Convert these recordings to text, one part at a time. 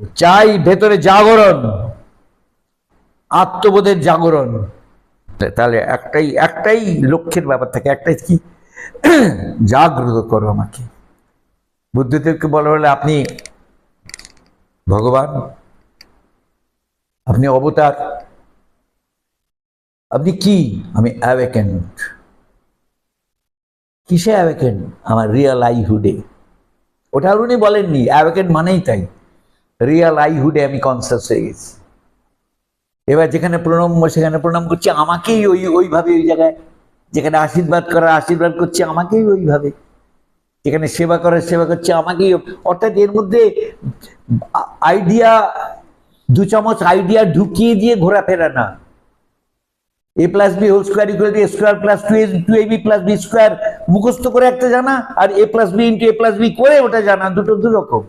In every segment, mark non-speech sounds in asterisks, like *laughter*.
চাই ভেতরে জাগরণ, আত্মবোধের জাগরণ। তাহলে একটাই একটাই লক্ষ্যের ব্যাপার থাকে, একটাই কি? *clears throat* জাগ্রত করো আমাকে। বুদ্ধদেবকে বলা হলে, আপনি ভগবান, আপনি অবতার, আপনি কি? আমি অ্যাওয়েকেন্ড কিসে অ্যাওয়েকেন্ড আমার রিয়েল আইহুডে ওটা উনি বলেননি। অ্যাওয়েকেন্ড মানেই তাই। রিয়েল আইহুডে আমি কনসাস হয়ে গেছি। এবার যেখানে প্রণম্য সেখানে প্রণাম করছি, আমাকেই ওই, ওইভাবে ওই জায়গায়, যেখানে আশীর্বাদ করার, আশীর্বাদ করছে, আমাকেই ওইভাবে। যেখানে সেবা করার, সেবা করছে, আমাকেই অর্থাৎ এর মধ্যে আইডিয়া দু চামচ আইডিয়া ঢুকিয়ে দিয়ে ঘোরাফেরা না। A plus B whole square equal to square plus two A two A B plus B square মুখস্থ করে একটা জানা, আর A plus B into A plus B করে ওটা জানা, দুটো দু রকম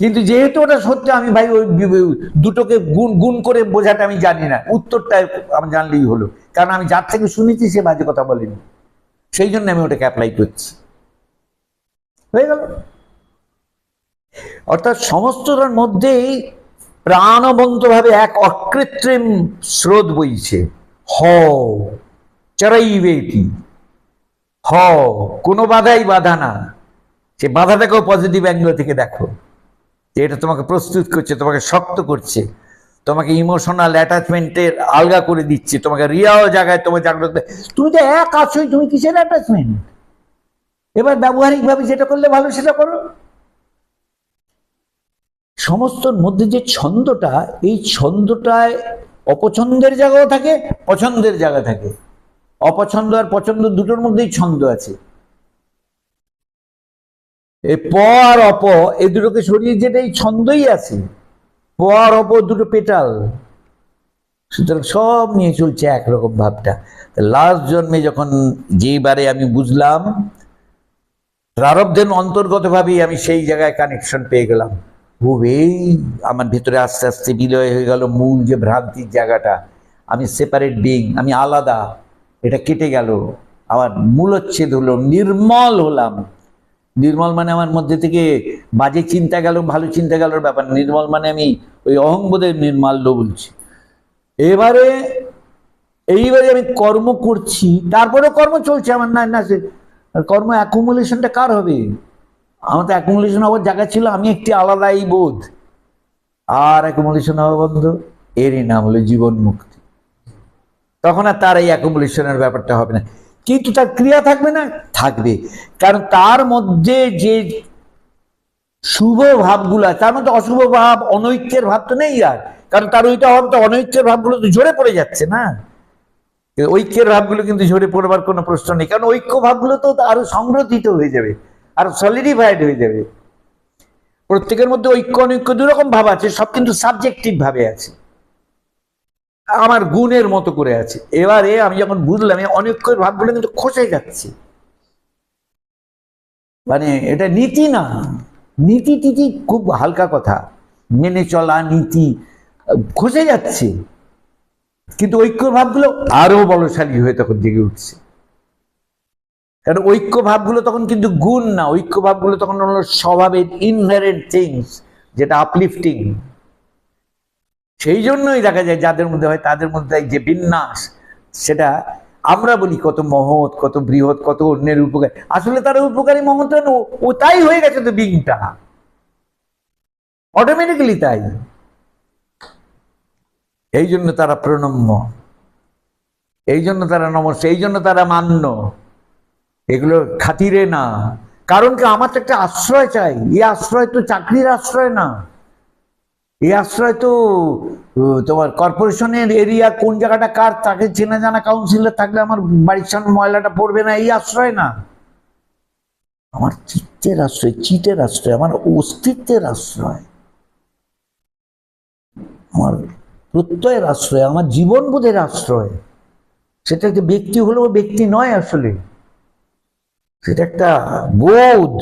কিন্তু যেহেতু ওটা সত্যি, আমি ভাই ওই দুটোকে গুণ গুণ করে বোঝাটা আমি জানি না। উত্তরটা আমি জানলেই হলো। কারণ আমি যার থেকে শুনেছি, সে বাজে কথা বলেনি। সেই জন্য আমি ওটাকে অ্যাপ্লাই করছি। হয়ে গেল। অর্থাৎ সমস্তটার মধ্যেই প্রাণবন্তভাবে এক অকৃত্রিম স্রোত বইছে। হ চড়াইবেটি হ, কোনো বাধাই বাধা না। সে বাধাটাকেও পজিটিভ অ্যাঙ্গেল থেকে দেখো। এটা তোমাকে প্রস্তুত করছে, তোমাকে শক্ত করছে, তোমাকে ইমোশনাল অ্যাটাচমেন্টের আলগা করে দিচ্ছে, তোমাকে রিয়াল জায়গায় তোমার জাগ্রত তুমি তো এক আছোই, তুমি কিসের অ্যাটাচমেন্ট এবার ব্যবহারিকভাবে যেটা করলে ভালো সেটা করো। সমস্তর মধ্যে যে ছন্দটা, এই ছন্দটায় অপছন্দের জায়গাও থাকে, পছন্দের জায়গা থাকে। অপছন্দ আর পছন্দ দুটোর মধ্যেই ছন্দ আছে। এই প আর অপ, এই দুটোকে সরিয়ে যেটা এই ছন্দই আছে, প আর অপ দুটো পেটাল। সুতরাং সব নিয়ে চলছে একরকম ভাবটা। লাস্ট জন্মে যখন যেবারে আমি বুঝলাম, প্রারব্ধের অন্তর্গতভাবেই আমি সেই জায়গায় কানেকশন পেয়ে গেলাম। ও এই আমার ভেতরে আস্তে আস্তে বিলয় হয়ে গেল মূল যে ভ্রান্তির জায়গাটা। আমি সেপারেট বিং আমি আলাদা, এটা কেটে গেল। আমার মূলচ্ছেদ হলো, নির্মল হলাম। নির্মল মানে আমার মধ্যে থেকে বাজে চিন্তা গেল, ভালো চিন্তা গেল ব্যাপার নির্মল মানে আমি ওই অহংবোধের নির্মাল্য বলছি। এবারে, এইবারে আমি কর্ম করছি, তারপরেও কর্ম চলছে আমার, না না, সে কর্ম অ্যাকুমুলেশনটা কার হবে? আমার তো অ্যাকুমুলেশন হওয়ার জায়গা ছিল, আমি একটি আলাদাই বোধ। আর অ্যাকুমুলেশন হওয়া বন্ধ, এরই নাম হলো জীবন মুক্তি। তখন আর তার এই অ্যাকুমুলেশনের ব্যাপারটা হবে না। কিন্তু তার ক্রিয়া থাকবে না? থাকবে। কারণ তার মধ্যে যে শুভ ভাবগুলো তার মধ্যে অশুভ ভাব, অনৈক্যের ভাব তো নেই আর। কারণ তার ওইটা হবে তো অনৈক্যের ভাবগুলো তো ঝরে পড়ে যাচ্ছে না। ঐক্যের ভাবগুলো কিন্তু ঝরে পড়বার কোনো প্রশ্ন নেই। কারণ ঐক্য ভাবগুলো তো আরও সংগ্রথিত হয়ে যাবে, আরও সলিডিফাইড হয়ে যাবে। প্রত্যেকের মধ্যে ঐক্য, অনৈক্য দুরকম ভাব আছে, সব কিন্তু সাবজেক্টিভ ভাবে আছে। আমার গুণের মতো করে আছে। এবারে আমি যখন বুঝলাম অনৈক্যের ভাবগুলো কিন্তু খসে যাচ্ছে। মানে এটা নীতি না। নীতি টিতি খুব হালকা কথা। মেনে চলা নীতি, খসে যাচ্ছে। কিন্তু ঐক্য ভাবগুলো আরও বলশালী হয়ে তখন জেগে উঠছে। কারণ ঐক্য ভাবগুলো তখন কিন্তু গুণ না। ঐক্য ভাবগুলো তখন হলো স্বভাবের ইনহারেন্ট থিংস যেটা আপলিফটিং সেই জন্যই দেখা যায় যাদের মধ্যে হয় তাদের মধ্যে যে বিন্যাস, সেটা আমরা বলি কত মহৎ, কত বৃহৎ, কত অন্যের উপকার। আসলে তারা উপকারী, মহৎ ও তাই হয়ে গেছে তো বিংটা অটোমেটিক্যালি তাই। এই জন্য তারা প্রণম্য। এই জন্য তারা নমস্য, এই জন্য তারা মান্য। এগুলো খাতিরে না। কারণ কি, আমার তো একটা আশ্রয় চাই। এই আশ্রয় তো চাকরির আশ্রয় না। এই আশ্রয় তো তোমার কর্পোরেশনের এরিয়া কোন জায়গাটা কার, তাকে চেনা জানা কাউন্সিলর থাকলে আমার বাড়ির সামনে ময়লাটা পড়বে না, এই আশ্রয় না। আমার চিত্তের আশ্রয় চিটের আশ্রয়, আমার অস্তিত্বের আশ্রয়। আমার প্রত্যয়ের আশ্রয়, আমার জীবনবোধের আশ্রয়। সেটা একটা ব্যক্তি হলেও ব্যক্তি নয় আসলে। সেটা একটা বোধ।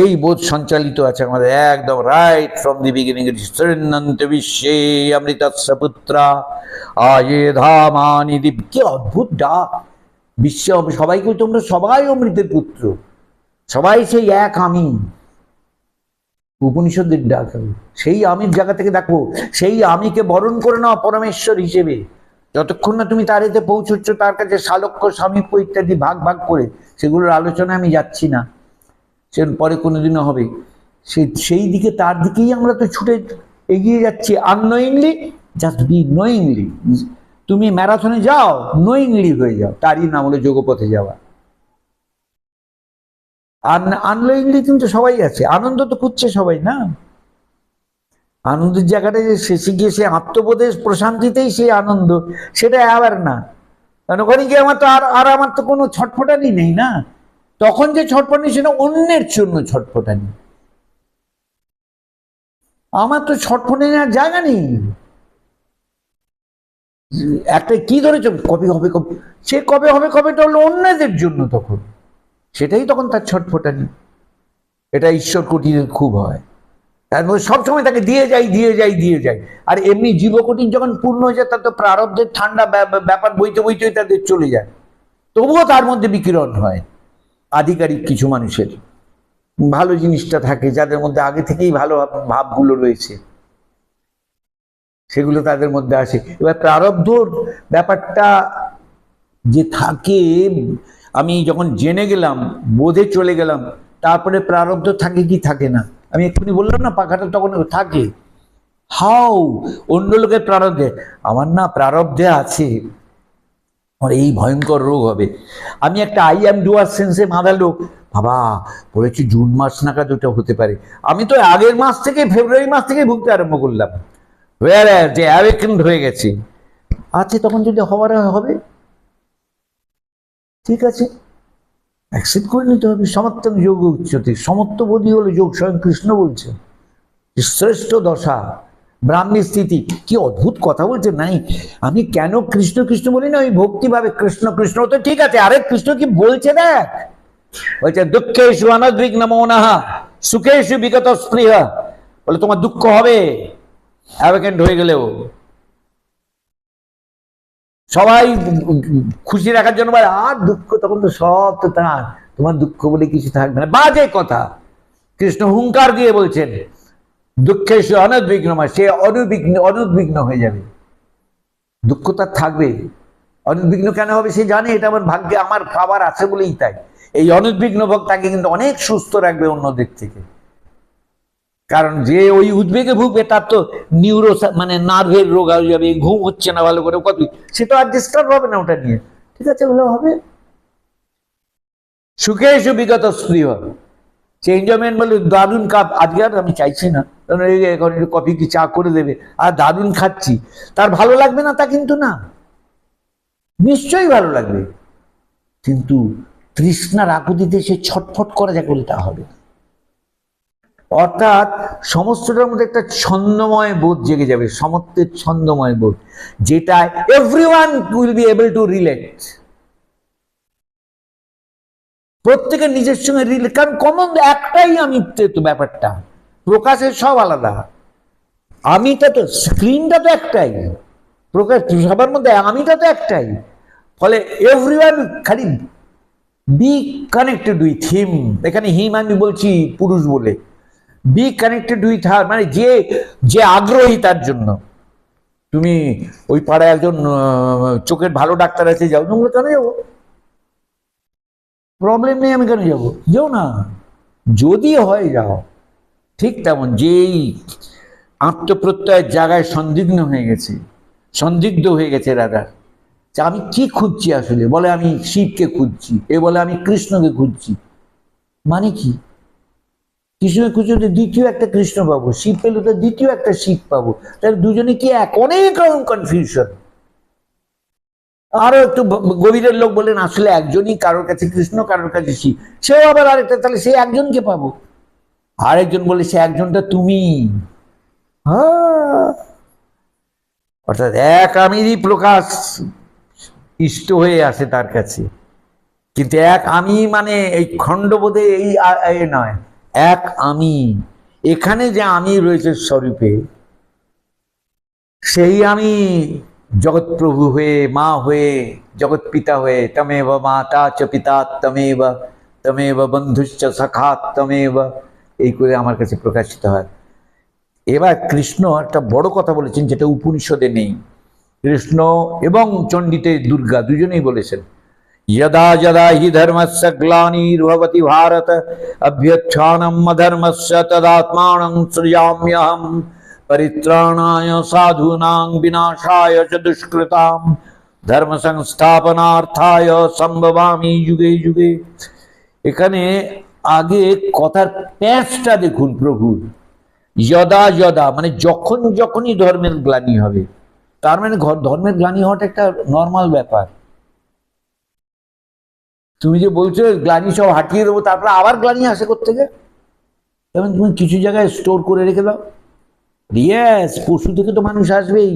এই বোধ সঞ্চালিত আছে আমাদের একদম রাইট ফ্রম দি বিগিনিং শ্রেণন্ত বিশ্বে অমৃতস্য পুত্রা আয়ে ধামানি দীপ কি অদ্ভুত ডাক বিশ্বে সবাইকে তোমরা সবাই অমৃতের পুত্র, সবাই সেই এক আমি। উপনিষদের ডাক সেই আমির জায়গা থেকে দেখো, সেই আমিকে বরণ করে নাও পরমেশ্বর হিসেবে। যতক্ষণ না তুমি তার এতে পৌঁছচ্ছ, তার কাছে সালক্য স্বামীপ্য ইত্যাদি ভাগ ভাগ করে, সেগুলোর আলোচনায় আমি যাচ্ছি না। সে পরে কোনোদিনও হবে। সে, সেই দিকে তার দিকেই আমরা তো ছুটে এগিয়ে যাচ্ছি আননোয়িংলি জাস্ট বি নোয়িংলি তুমি ম্যারাথনে যাও নোয়িংলি হয়ে যাও, তারই নাম হলো যোগপথে যাওয়া। আর আননোয়িংলি কিন্তু সবাই আছে, আনন্দ তো খুঁজছে সবাই, না? আনন্দের জায়গাটা যে শেষে গিয়ে সে আত্মবোধের প্রশান্তিতেই সেই আনন্দ, সেটা আবার না। কারণ ওখানে গিয়ে আমার তো আর আর আমার তো কোনো ছটফটানি নেই, না? তখন যে ছটফটানি সেটা অন্যের জন্য ছটফটানি আমার তো ছটফটানি আর জায়গা নেই। একটা কি ধরেছ? কবে হবে, কবে? সে কবে হবে কবেটা হলো অন্যদের জন্য তখন। সেটাই তখন তার ছটফটানি এটা ঈশ্বর কুটিরের খুব হয়। তার মধ্যে সবসময় তাকে দিয়ে যাই দিয়ে যাই দিয়ে যাই আর এমনি জীবকুটির যখন পূর্ণ হয়ে যায়, তার তো প্রারব্ধের ঠান্ডা ব্যা- ব্যাপার বইতে বইতে তাদের চলে যায়। তবুও তার মধ্যে বিকিরণ হয়। আধিকারিক কিছু মানুষের। ভালো জিনিসটা থাকে, যাদের মধ্যে আগে থেকেই ভালো ভাবগুলো রয়েছে। সেগুলো তাদের মধ্যে আসে। এবার প্রারব্ধর ব্যাপারটা যে থাকে, আমি যখন জেনে গেলাম, বোধে চলে গেলাম, তারপরে প্রারব্ধ থাকে কি থাকে না, আমি এক্ষুনি বললাম না, পাখাটা তখন থাকে। হাও, অন্য লোকের প্রারব্ধে, আমার না প্রারব্ধে আছে। আমার এই ভয়ঙ্কর রোগ হবে। আমি একটা আই এম ডুয়ার সেন্সে লোক। বাবা, বলেছি জুন মাস নাগাদ ওটা হতে পারে। আমি তো আগের মাস থেকে ফেব্রুয়ারি মাস থেকে ভুগতে আরম্ভ করলাম। যে অ্যাওয়েকেন্ড হয়ে গেছে। আছে তখন যদি হওয়ার হবে? ঠিক আছে। অ্যাকসেপ্ট করে নিতে হবে। সমর্থন যোগ উচ্চতে। সমত্ববোধী হলো যোগ স্বয়ং কৃষ্ণ বলছে। শ্রেষ্ঠ দশা। ব্রাহ্মী স্থিতি কি অদ্ভুত কথা বলছে নাই আমি কেন কৃষ্ণ কৃষ্ণ বলি না? ওই ভক্তিভাবে কৃষ্ণ কৃষ্ণ। তো ঠিক আছে। আরে কৃষ্ণ কি বলছে দেখ? বলছে দুঃখেশু অনদ্বিগ্ন মৌনাহা সুখেশু বিগত স্পৃহ বলে, তোমার দুঃখ হবে। অ্যাভেকেন্ট হয়ে গেলেও। সবাই খুশি রাখার জন্য বলে, আর দুঃখ, তখন তো সব তো তার। তোমার দুঃখ বলে কিছু থাকবে না। বাজে কথা। কৃষ্ণ হুঙ্কার দিয়ে বলছেন দুঃখে সে অনদ্বিগ্ন মা সে অনুবিঘ্ন অনুদ্বিগ্ন হয়ে যাবে। দুঃখ তার থাকবে। অনুদ্বিগ্ন কেন হবে সে জানে, এটা আমার ভাগ্যে, আমার খাবার আছে বলেই তাই। এই অনুদ্বিগ্ন ভোগ তাকে কিন্তু অনেক সুস্থ রাখবে অন্যদের থেকে। কারণ যে ওই উদ্বেগে ভুগবে, তার তো নিউরো মানে নার্ভের রোগ হয়ে যাবে, ঘুম হচ্ছে না ভালো করে কত সে তো আর ডিস্টার্ব হবে না ওটা নিয়ে। ঠিক আছে, ওগুলো হবে। সুখে সুবিগত বিগত স্ত্রী হবে। সে এনজয়মেন্ট বলে দারুণ কাপ, আজকে আর আমি চাইছি না। এখন একটু কফি কি চা করে দেবে? আর দারুণ খাচ্ছি। তার ভালো লাগবে না তা কিন্তু না। নিশ্চয়ই ভালো লাগবে। কিন্তু তৃষ্ণার আকুতিতে সে ছটফট করা যাকে বলে তা হবে অর্থাৎ সমস্তটার মধ্যে একটা ছন্দময় বোধ জেগে যাবে, সমত্বের ছন্দময় বোধ, যেটা everyone will be able to relate প্রত্যেকের নিজের সঙ্গে রিলেট কারণ কমন একটাই আমি তো ব্যাপারটা। প্রকাশের সব আলাদা। আমিটা তো স্ক্রিনটা তো একটাই। প্রকাশ সবার মধ্যে আমিটা তো একটাই। ফলে এভরি খালি বি কানেক্টেড উইথ হিম এখানে হিম আমি বলছি পুরুষ বলে। বি কানেক্টেড উইথ হার মানে যে যে আগ্রহী তার জন্য। তুমি ওই পাড়ায় একজন চোখের ভালো ডাক্তার আছে, যাও তোমরা কেন যাব? প্রবলেম নেই, আমি কেন যাব? যেও না। যদি হয় যাও। ঠিক তেমন, যেই আত্মপ্রত্যয়ের জায়গায় সন্দিগ্ন হয়ে গেছে, সন্দিগ্ধ হয়ে গেছে রাধা যে আমি কি খুঁজছি আসলে? বলে আমি শিবকে খুঁজছি, এ বলে আমি কৃষ্ণকে খুঁজছি। মানে কি? কৃষ্ণকে খুঁজে তো দ্বিতীয় একটা কৃষ্ণ পাবো, শিব পেলে তো দ্বিতীয় একটা শিব পাবো। তাহলে দুজনে কি এক? অনেক রকম কনফিউশন আরও একটু গভীরের লোক বলেন আসলে একজনই কারোর কাছে কৃষ্ণ, কারোর কাছে শিব। সেও আবার আরেকটা, তাহলে সেই একজনকে পাবো? আরেকজন বলে সে একজনটা তুমি। হ্যাঁ। অর্থাৎ এক আমিরই প্রকাশ ইষ্ট হয়ে আসে তার কাছে। কিন্তু এক আমি মানে এই খণ্ডবোধে এই নয়, এক আমি। এখানে যে আমি রয়েছে স্বরূপে, সেই আমি জগৎপ্রভু হয়ে, মা হয়ে জগৎ পিতা হয়ে, তমেব মাতা চ পিতা, তমেব তমেব বন্ধুশ্চ সখা তমেব, এই করে আমার কাছে প্রকাশিত হয়। এবার কৃষ্ণ একটা বড় কথা বলেছেন যেটা উপনিষদে নেই। কৃষ্ণ এবং চণ্ডীতে দুর্গা দুজনেই বলেছেন, যদা যদা হি ধর্মস্য গ্লানির্ভবতি ভারত, অভ্যুত্থানম ধর্মস্য তদাত্মানং সৃজাম্যহম। परित्राणाय साधूनां विनाशाय च दुष्कृतां ধর্ম সংস্থাপনার্থায় সম্ভবামি যুগে যুগে এখানে আগে কথার প্যাঁচটা দেখুন প্রভুর যদা যদা মানে যখন যখনই ধর্মের গ্লানি হবে তার মানে ঘর- ধর্মের গ্লানি হওয়াটা একটা নর্মাল ব্যাপার তুমি যে বলছো গ্লানি সব হাঁটিয়ে দেবো তারপরে আবার গ্লানি আসে থেকে এবং তুমি কিছু জায়গায় স্টোর করে রেখে দাও ইয়েস পশু থেকে তো মানুষ আসবেই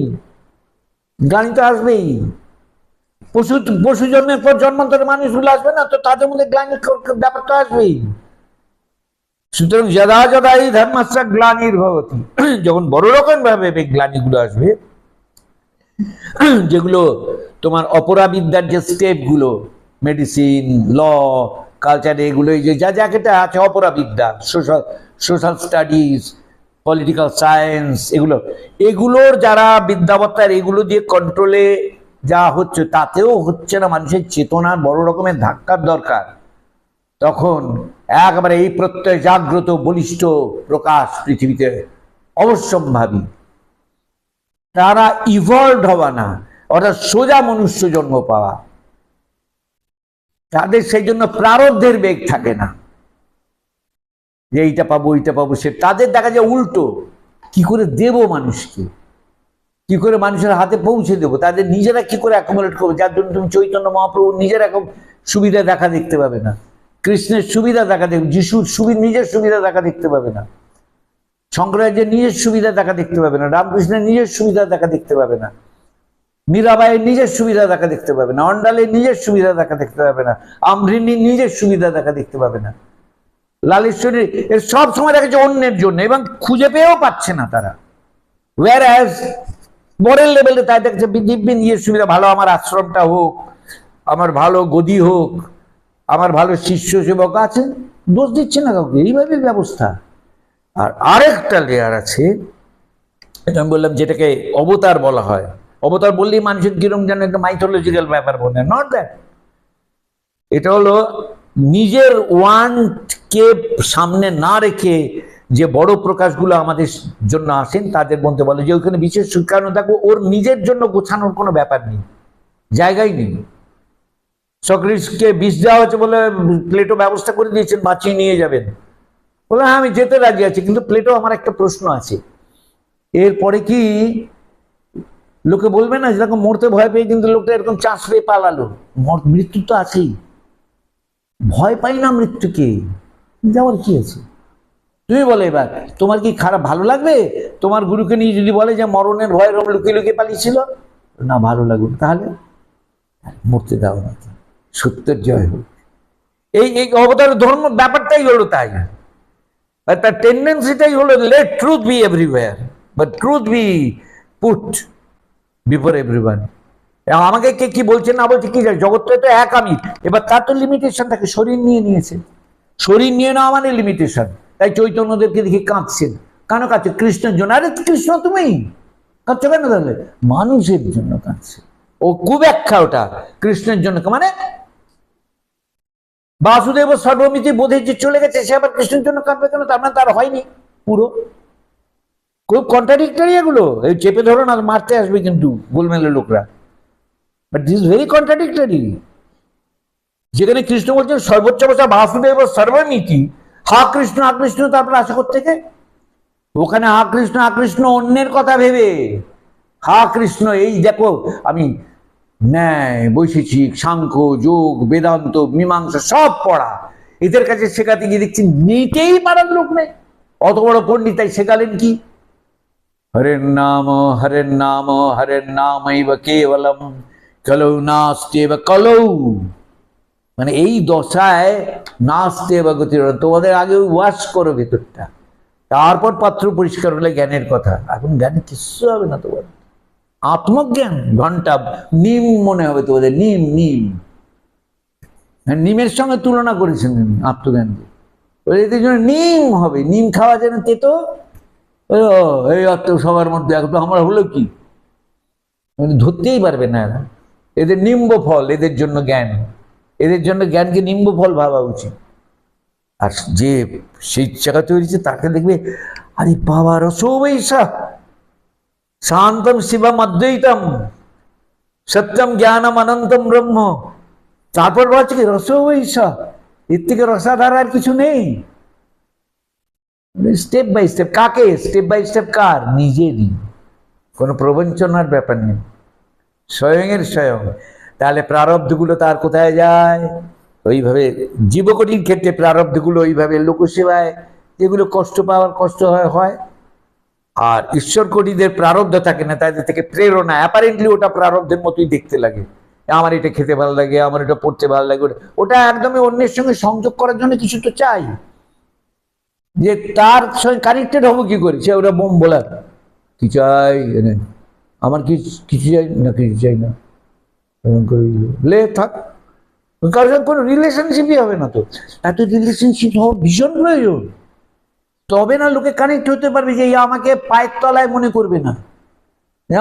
গ্লানি তো আসবেই পশু পশু জন্মের পর জন্মান্তরে মানুষগুলো আসবে না তো তাদের মধ্যে গ্লানি ব্যাপার তো আসবেই সুতরাং যদা যদা এই ধর্মাশ্রা গ্লানির ভবতী যখন বড় রকম ভাবে গ্লানিগুলো আসবে যেগুলো তোমার অপরাবিদ্যার যে স্টেপগুলো মেডিসিন ল কালচার এগুলো যে যা যাকেটা আছে অপরাবিদ্যা social social studies political science এগুলো। এগুলোর যারা বিদ্যাবত্তার এগুলো দিয়ে কন্ট্রোলে যা হচ্ছে, তাতেও হচ্ছে না মানুষের চেতনার বড় রকমের ধাক্কার দরকার। তখন একবারে এই প্রত্যয় জাগ্রত, বলিষ্ঠ প্রকাশ পৃথিবীতে অবশ্যম্ভাবী। তারা ইভলভ হওয়া না, অর্থাৎ সোজা মনুষ্য জন্ম পাওয়া। তাদের সেই জন্য প্রারব্ধের বেগ থাকে না। যে এইটা পাবো এইটা পাবো, সে তাদের দেখা যায় উল্টো। কি করে দেব মানুষকে? কি করে মানুষের হাতে পৌঁছে দেবো? তাদের নিজেরা কি করে অ্যাকোমোডেট করব? যার জন্য তুমি চৈতন্য মহাপ্রভু নিজের এখন সুবিধা দেখা দেখতে পাবে না। কৃষ্ণের সুবিধা দেখা দেখবে যিশুর সুবিধা নিজের সুবিধা দেখা দেখতে পাবে না। শঙ্করাচার্যের নিজের সুবিধা দেখা দেখতে পাবে না। রামকৃষ্ণের নিজের সুবিধা দেখা দেখতে পাবে না। মীরাবাইয়ের নিজের সুবিধা দেখা দেখতে পাবে না। অন্ডালের নিজের সুবিধা দেখা দেখতে পাবে না। আমরিনীর নিজের সুবিধা দেখা দেখতে পাবে না। লালেশ্বরীর এর সব সময় দেখা যাচ্ছে অন্যের জন্য এবং খুঁজে পেয়েও পাচ্ছে না তারা। ওয়ার অ্যাজ লেভেলে তাই দেখছে দিব্যি নিজের সুবিধা ভালো, আমার আশ্রমটা হোক, আমার ভালো গদি হোক, আমার ভালো শিষ্য সেবক আছে, দোষ দিচ্ছে না কাউকে। এইভাবে ব্যবস্থা। আর আরেকটা লেয়ার আছে, এটা আমি বললাম যেটাকে অবতার বলা হয়। অবতার বললেই মানুষের কিরম যেন একটা মাইথোলজিক্যাল ব্যাপার বলে নট দ্যাট এটা হলো নিজের ওয়ানকে সামনে না রেখে যে বড় প্রকাশগুলো আমাদের জন্য আসেন, তাদের মধ্যে বলে যে ওইখানে বিশেষ কারণ দেখো, ওর নিজের জন্য গোছানোর কোনো ব্যাপার নেই, জায়গাই নেই। সক্রিসকে বিষ দেওয়া হয়েছে বলে প্লেটো ব্যবস্থা করে দিয়েছেন, বাঁচিয়ে নিয়ে যাবেন। বলে হ্যাঁ আমি যেতে রাজি আছি, কিন্তু প্লেটো আমার একটা প্রশ্ন আছে। এরপরে কি লোকে বলবে না যেরকম মরতে ভয় পেয়ে কিন্তু লোকটা এরকম চাষ পেয়ে পালালো মৃত্যু তো আছেই। ভয় পাই না মৃত্যুকে। যাওয়ার কি আছে? তুমি বলে এবার, তোমার কি খারাপ ভালো লাগবে? তোমার গুরুকে নিয়ে যদি বলে যে মরণের ভয় রম লুকিয়ে লুকিয়ে পালিয়েছিল? না, ভালো লাগবে তাহলে মরতে দাও না সত্যের জয় হোক। এই এই অবতার ধর্ম ব্যাপারটাই হলো তাই। তার টেন্ডেন্সিটাই হলো let truth be everywhere but truth be put before everyone আমাকে কে কি বলছে না বলছে, কি জগৎটা তো এক আমি এবার তার তো লিমিটেশন থাকে, শরীর নিয়ে নিয়েছে। শরীর নিয়ে নেওয়া মানে লিমিটেশন তাই চৈতন্যদেরকে দেখে কাঁদছেন। কেন কাঁদছে? কৃষ্ণের জন্য। আরে কৃষ্ণ তুমি কাঁদছো কেন তাহলে? মানুষের জন্য কাঁদছে। ও কুব্যাখ্যা ওটা। কৃষ্ণের জন্য মানে বাসুদেব সর্বমিতি বোধে যে চলে গেছে, সে আবার কৃষ্ণের জন্য কাঁদবে কেন? তার মানে তার হয়নি, পুরো। খুব কন্ট্রাডিক্টরি এগুলো। এই চেপে ধরো না, মারতে আসবে কিন্তু গোলমেলের লোকরা। বাট দিস ভেরি কন্ট্রাডিক্টরি যেখানে কৃষ্ণ বলছেন সর্বোচ্চ ভাষা বাসুদেব ও সর্বমিতি। হা কৃষ্ণ হা কৃষ্ণ তারপরে আসা থেকে ওখানে হা কৃষ্ণ হা কৃষ্ণ অন্যের কথা ভেবে। হা কৃষ্ণ, এই দেখো, আমি ন্যায়, বৈশেষিক, সাংখ্য, যোগ, বেদান্ত, মীমাংসা সব পড়া। এদের কাছে শেখাতে গিয়ে দেখছি নিতেই পারার লোক নেই। অত বড় পণ্ডিত তাই শেখালেন কি? হরের নাম হরের নাম হরের নাম কেবলম। কলৌ নাস্তেব কলৌ। মানে এই দশায় নাচতে বা গতি তোমাদের আগে ওয়াশ করো ভেতরটা। তারপর পাত্র পরিষ্কার হলে জ্ঞানের কথা। এখন জ্ঞানে কিচ্ছু হবে না তোমার আত্মজ্ঞান ঘণ্টা নিম মনে হবে তোমাদের নিম নিম। হ্যাঁ, নিমের সঙ্গে তুলনা করেছেন উনি আত্মজ্ঞানকে এদের জন্য নিম হবে নিম খাওয়া যেন তেতো। এই অর্থ সবার মধ্যে একটু আমার হলো কি? মানে ধরতেই পারবে না। এদের নিম্ব ফল এদের জন্য জ্ঞান। এদের জন্য জ্ঞানকে নিম্ব ফল ভাবা উচিত। আর যে সেই জায়গা তৈরিছে তাকে দেখবে, আরে বাবা, রসৌবৈশা, শান্তম শিবম অদ্বৈতম, সত্যম জ্ঞানম অনন্তম ব্রহ্ম। তারপর বলছে কি, রসৌবৈশা, এর থেকে রসাধার আর কিছু নেই। স্টেপ বাই স্টেপ, কাকে? স্টেপ বাই স্টেপ কার? নিজেরই। কোনো প্রবঞ্চনার ব্যাপার নেই। স্বয়ংয়ের স্বয়ং। তাহলে প্রারব্ধগুলো তার কোথায় যায়? ওইভাবে জীবকটির ক্ষেত্রে প্রারব্ধগুলো ওইভাবে লোকসেবায়, যেগুলো কষ্ট পাওয়ার কষ্ট হয় হয়। আর ঈশ্বর কোটিদের প্রারব্ধ থাকে না, তাদের থেকে প্রেরণা। অ্যাপারেন্টলি ওটা প্রারব্ধের মতোই দেখতে লাগে। আমার এটা খেতে ভালো লাগে, আমার এটা পড়তে ভালো লাগে। ওটা- ওটা একদমই অন্যের সঙ্গে সংযোগ করার জন্য কিছু তো চাই। যে তার সঙ্গে কানেক্টেড হব কি করে? সে ওরা বোম বলা কি চাই আমার কি কিছু চাই? না, কিছু চাই না। সঙ্গে কোনো রিলেশনশিপই হবে না তো। এত রিলেশনশিপ হওয়া ভীষণ প্রয়োজন। তবে না লোকে কানেক্ট হতে পারবে যে আমাকে পায়ের তলায় মনে করবে না।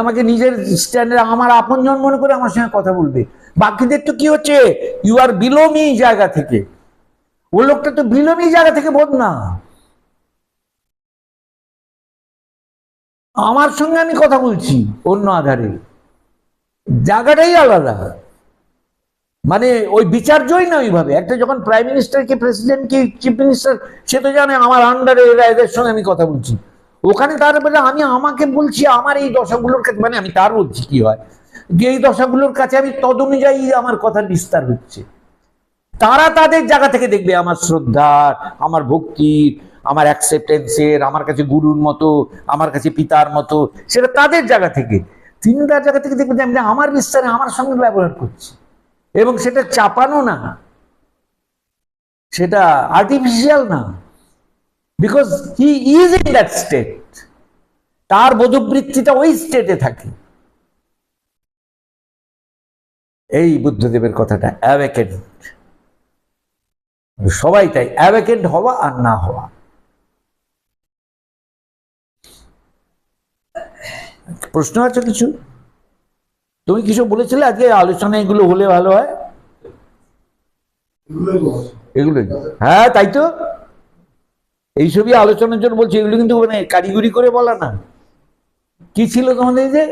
আমাকে নিজের স্ট্যান্ডে আমার আপনজন মনে করে আমার সঙ্গে কথা বলবে। বাকিদের তো কি হচ্ছে? ইউ আর বিলোমি জায়গা থেকে। ও লোকটা তো বিলোমি জায়গা থেকে বোধ না। আমার সঙ্গে আমি কথা বলছি, অন্য আধারে। জায়গাটাই আলাদা। মানে ওই বিচার্যই না ওইভাবে। একটা যখন প্রাইম মিনিস্টারকে প্রেসিডেন্ট কি চিফ মিনিস্টার সে তো জানে আমার আন্ডারে এরা এদের সঙ্গে আমি কথা বলছি। ওখানে তারপরে আমি আমাকে বলছি, আমার এই দশাগুলোর কাছে মানে আমি তার বলছি কি হয়? যে এই দশাগুলোর কাছে আমি তদনুযায়ী আমার কথার বিস্তার হচ্ছে। তারা তাদের জায়গা থেকে দেখবে আমার শ্রদ্ধার আমার ভক্তির আমার অ্যাকসেপ্টেন্সের আমার কাছে গুরুর মতো, আমার কাছে পিতার মতো। সেটা তাদের জায়গা থেকে। তিনি তার জায়গা থেকে দেখবেন যে আমি আমার বিস্তারে আমার সঙ্গে ব্যবহার করছি। এবং সেটা চাপানো না। সেটা আর্টিফিশিয়াল না। Because he is in that state তার বোধবৃত্তিটা ওই স্টেটে থাকে। এই বুদ্ধদেবের কথাটা অ্যাওয়েকেন্ড সবাই তাই অ্যাওয়েকেন্ড হওয়া আর না হওয়া। প্রশ্ন আছে কিছু? তুমি কিছু বলেছিলে? আজকে আলোচনা এগুলো হলে ভালো হয়। এগুলোই হ্যাঁ তাই তো। এইসবই আলোচনার জন্য বলছি, এগুলো কিন্তু মানে কারিগরি করে বলা না। কি ছিল তোমাদের যে?